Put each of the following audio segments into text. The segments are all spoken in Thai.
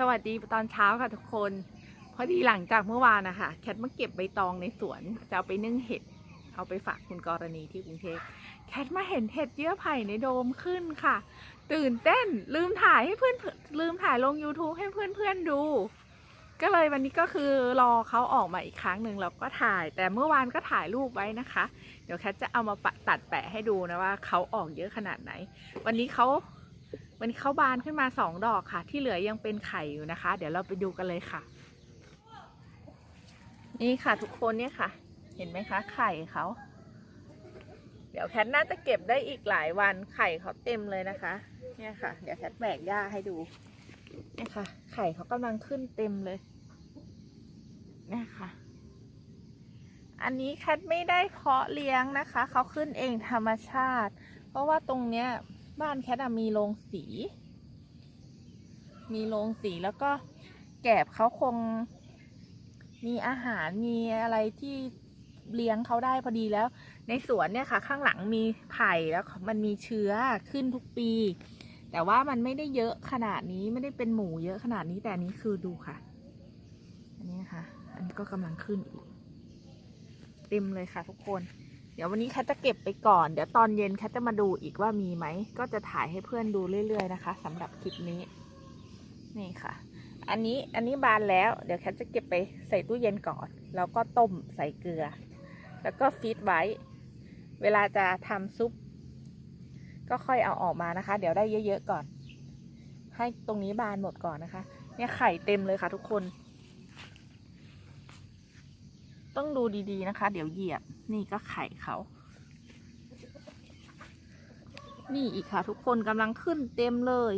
สวัสดีตอนเช้าค่ะทุกคน พอดีหลังจากเมื่อวานนะคะแคทมาเก็บใบตองในสวนจะเอาไปนึ่งเห็ด เอาไปฝากคุณกรณีที่กรุงเทพแคทมาเห็นเห็ดเยื่อไผ่ในโดมขึ้นค่ะ ตื่นเต้นลืมถ่ายให้เพื่อนลืมถ่ายลง YouTube ให้เพื่อนๆดู ก็เลยวันนี้ก็คือรอเขาออกมาอีกครั้งหนึ่งแล้วก็ถ่าย แต่เมื่อวานก็ถ่ายรูปไว้นะคะ เดี๋ยวแคทจะเอามาตัดแปะให้ดูนะว่าเขาออกเยอะขนาดไหน วันนี้เขา วันนี้เขาบานขึ้นมาสองดอกค่ะ ที่เหลือยังเป็นไข่อยู่นะคะ เดี๋ยวเราไปดูกันเลยค่ะ นี่ค่ะทุกคนเนี่ยค่ะ เห็นไหมคะ ไข่เขาเดี๋ยวแคทน่าจะเก็บได้อีกหลายวันไข่เขาเต็มเลยนะคะ เนี่ยค่ะ เดี๋ยวแคทแบกหญ้าให้ดูเนี่ยค่ะ ไข่เขากำลังขึ้นเต็มเลยเนี่ยค่ะ อันนี้แคทไม่ได้เพาะเลี้ยงนะคะ เขาขึ้นเองธรรมชาติ เพราะว่าตรงเนี้ย บ้านแคทมีโรงสี มีโรงสีแล้วก็แกบเขาคง มีอาหารมีอะไรที่เลี้ยงเขาได้พอดีแล้ว ในสวนเนี่ยค่ะ ข้างหลังมีไผ่แล้วมันมีเชื้อขึ้นทุกปี แต่ว่ามันไม่ได้เยอะขนาดนี้ไม่ได้เป็นหมูเยอะขนาดนี้แต่นนี้คือดูค่ะ อันนี้ค่ะ อันนี้ก็กำลังขึ้นอีกเต็มเลยค่ะทุกคน เดี๋ยววันนี้แคทจะเก็บไปก่อน เดี๋ยวตอนเย็นแคทจะมาดูอีกว่ามีไหม ก็จะถ่ายให้เพื่อนดูเรื่อย ๆ นะคะสำหรับคลิปนี้ นี่ค่ะ อันนี้อันนี้บานแล้ว เดี๋ยวแคทจะเก็บไปใส่ตู้เย็นก่อน แล้วก็ต้มใส่เกลือ แล้วก็ฟีดไว้ เวลาจะทำซุป ก็ค่อยเอาออกมานะคะ เดี๋ยวได้เยอะ ๆ ก่อน ให้ตรงนี้บานหมดก่อนนะคะ เนี่ยไข่เต็มเลยค่ะทุกคน ต้องดูดีๆนะคะ เดี๋ยวเหยียบนี่ก็ไข่เขา นี่อีกค่ะ ทุกคนกำลังขึ้นเต็มเลย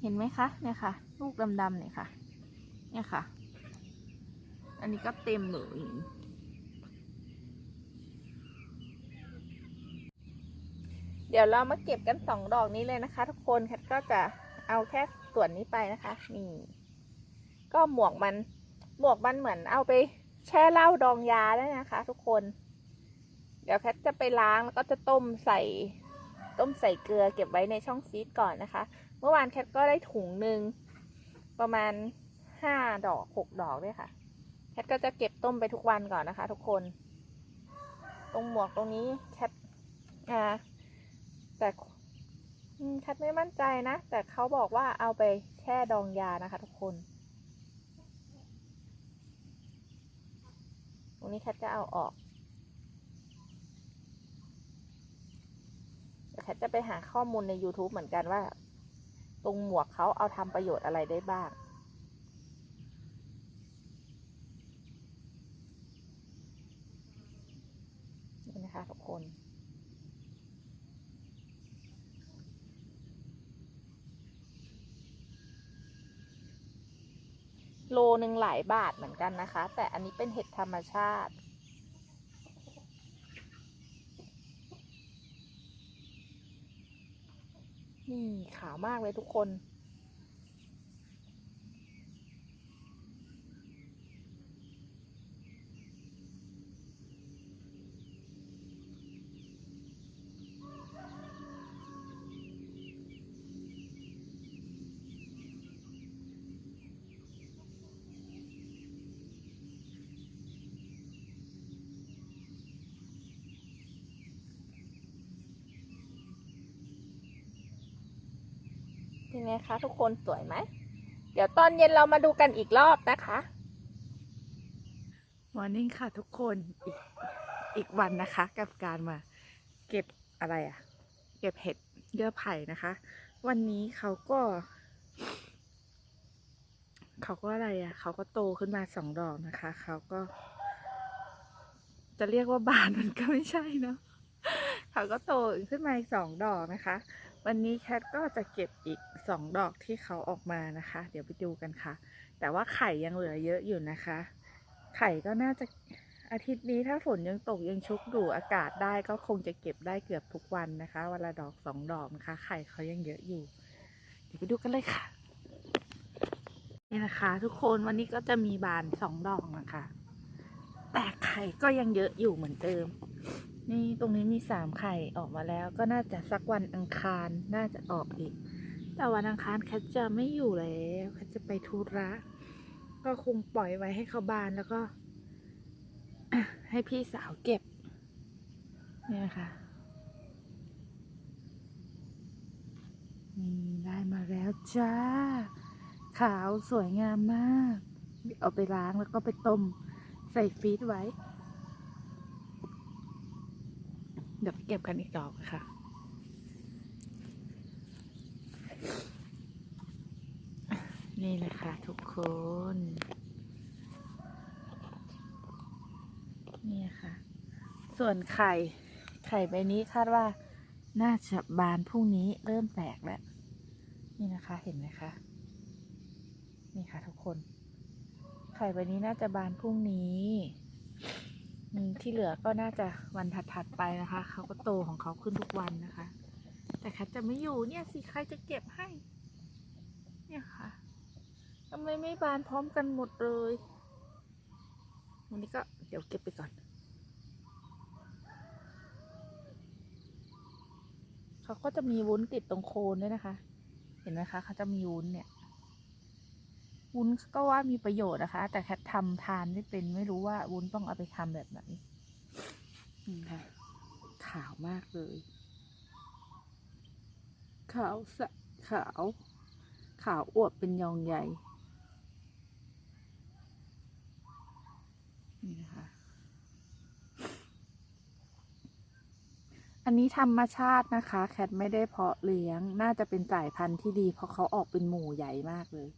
เห็นไหมคะเนี่ยค่ะ ลูกดำๆเนี่ยค่ะ เนี่ยค่ะ อันนี้ก็เต็มเลยเดี๋ยวเรามาเก็บกันสองดอกนี้เลยนะคะ ทุกคนแคทก็จะเอาแค่ส่วนนี้ไปนะคะนี่ก็หมวกมันหมวกมันเหมือนเอาไป แช่เหล้าดองยาได้นะคะ ทุกคน เดี๋ยวแคทจะไปล้างแล้วก็จะต้มใส่ต้มใส่เกลือเก็บไว้ในช่องฟรีซก่อนนะคะ เมื่อวานแคทก็ได้ถุงหนึ่งประมาณห้าดอกหกดอกด้วยค่ะ แคทก็จะเก็บต้มไปทุกวันก่อนนะคะ ทุกคน ตรงหมวกตรงนี้แคทอ่าแต่แคทไม่มั่นใจนะ แต่เขาบอกว่าเอาไปแช่ดองยานะคะ ทุกคน รงนี้แคทจะเอาออกเดี๋ยวแคทจะไปหาข้อมูลใน YouTube เหมือนกันว่า ตรงหมวกเขาเอาทำประโยชน์อะไรได้บ้าง นี่นะคะทุกคน โลหนึ่งหลายบาทเหมือนกันนะคะ แต่อันนี้เป็นเห็ดธรรมชาติ นี่ขาวมากเลยทุกคน เป็นไงคะทุกคนสวยไหม เดี๋ยวตอนเย็นเรามาดูกันอีกรอบนะคะมอร์นิ่งค่ะทุกคนอีกอีกวันนะคะ กับการมาเก็บอะไรอะเก็บเห็ดเยื่อไผ่นะคะ วันนี้เขาก็ เขาก็อะไรอะเขาก็โตขึ้นมาสองดอกนะคะ เขาก็ จะเรียกว่าบานมันก็ไม่ใช่เนาะเขาก็โตขึ้นมาอีกสองดอกนะคะ วันนี้แคทก็จะเก็บอีกสองดอกที่เขาออกมานะคะ เดี๋ยวไปดูกันค่ะ แต่ว่าไข่ยังเหลือเยอะอยู่นะคะ ไข่ก็น่าจะอาทิตย์นี้ถ้าฝนยังตกยังชุกอยู่อากาศได้ก็คงจะเก็บได้เกือบทุกวันนะคะวันละดอกสองดอกนะคะ ไข่เขายังเยอะอยู่ เดี๋ยวไปดูกันเลยค่ะ นี่นะคะ ทุกคนวันนี้ก็จะมีบานสองดอกนะคะ แต่ไข่ก็ยังเยอะอยู่เหมือนเดิม นี่ตรงนี้มีสามไข่ออกมาแล้ว ก็น่าจะสักวันอังคารน่าจะออกอีก แต่วันอังคารแคทจะไม่อยู่แล้วแคทจะไปธุระก็คงปล่อยไว้ให้เขาบานแล้วก็ ให้พี่สาวเก็บ เนี่ยนะคะนี่ได้มาแล้วจ้า ขาวสวยงามมาก เอาไปล้างแล้วก็ไปต้ม ใส่ฟรีซไว้ เดี๋ยวไปเก็บกันอีกดอกค่ะ นี่เลยค่ะทุกคน นี่ค่ะ ส่วนไข่ ไข่ใบนี้คาดว่าน่าจะบานพรุ่งนี้เริ่มแตกแล้ว นี่นะคะเห็นไหมคะ นี่ค่ะทุกคน ไข่ใบนี้น่าจะบานพรุ่งนี้ ที่เหลือก็น่าจะวันถัดๆไปนะคะเขาก็โตของเขาขึ้นทุกวันนะคะ แต่แคทจะไม่อยู่เนี่ยสิใครจะเก็บให้ เนี่ยค่ะทำไมไม่บานพร้อมกันหมดเลยวันนี้ก็เดี๋ยวเก็บไปก่อนเขาก็จะมีวุ้นติดตรงโคนด้วยนะคะ เห็นไหมคะเขาจะมีวุ้นเนี่ย วุ้นก็ว่ามีประโยชน์นะคะ แต่แคททำทานไม่เป็นไม่รู้ว่าวุ้นต้องเอาไปทำแบบไหนนี่ค่ะขาวมากเลย ขาวสะขาว ขาวอวบเป็นยองใหญ่ นี่นะคะ อันนี้ธรรมชาตินะคะ แคทไม่ได้เพาะเลี้ยง น่าจะเป็นสายพันธุ์ที่ดี เพราะเขาออกเป็นหมู่ใหญ่มากเลย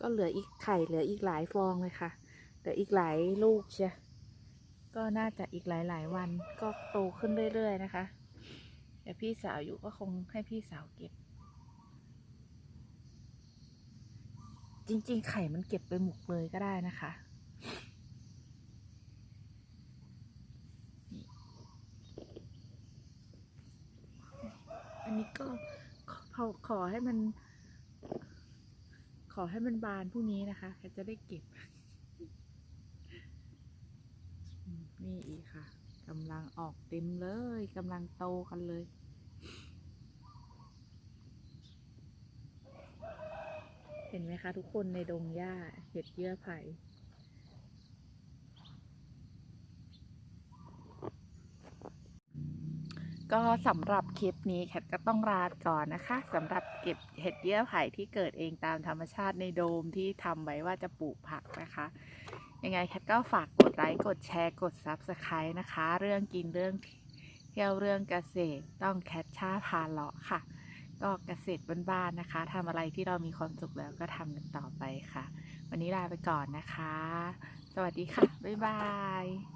ก็เหลืออีกไข่เหลืออีกหลายฟองเลยค่ะ เหลืออีกหลายลูกเชียก็น่าจะอีกหลายๆวันก็โตขึ้นเรื่อย ๆ นะคะ เดี๋ยวพี่สาวอยู่ก็คงให้พี่สาวเก็บ จริง ๆ ไข่มันเก็บไปหมกเลยก็ได้นะคะอันนี้ก็ขอขอให้มัน ขอให้มันบานพรุ่งนี้นะคะแคทจะได้เก็บ นี่อีกค่ะกำลังออกเต็มเลยกำลังโตกันเลยเห็นไหมคะทุกคนในดงหญ้าเห็ดเยื่อไผ่ ก็สำหรับคลิปนี้แคทก็ต้องลาก่อนนะคะสำหรับเก็บเห็ดเยื่อไผ่ที่เกิดเองตามธรรมชาติในโดมที่ทำไว้ว่าจะปลูกผักนะคะ ยังไงแคทก็ฝากกดไลค์กดแชร์กด Subscribe นะคะ เรื่องกินเรื่องเที่ยวเรื่องเกษตรต้องแคทชาพาเลาะค่ะ ก็เกษตรบ้านๆนะคะทำอะไรที่เรามีความสุขแล้วก็ทำกันต่อไปค่ะ วันนี้ลาไปก่อนนะคะ สวัสดีค่ะบ๊ายบาย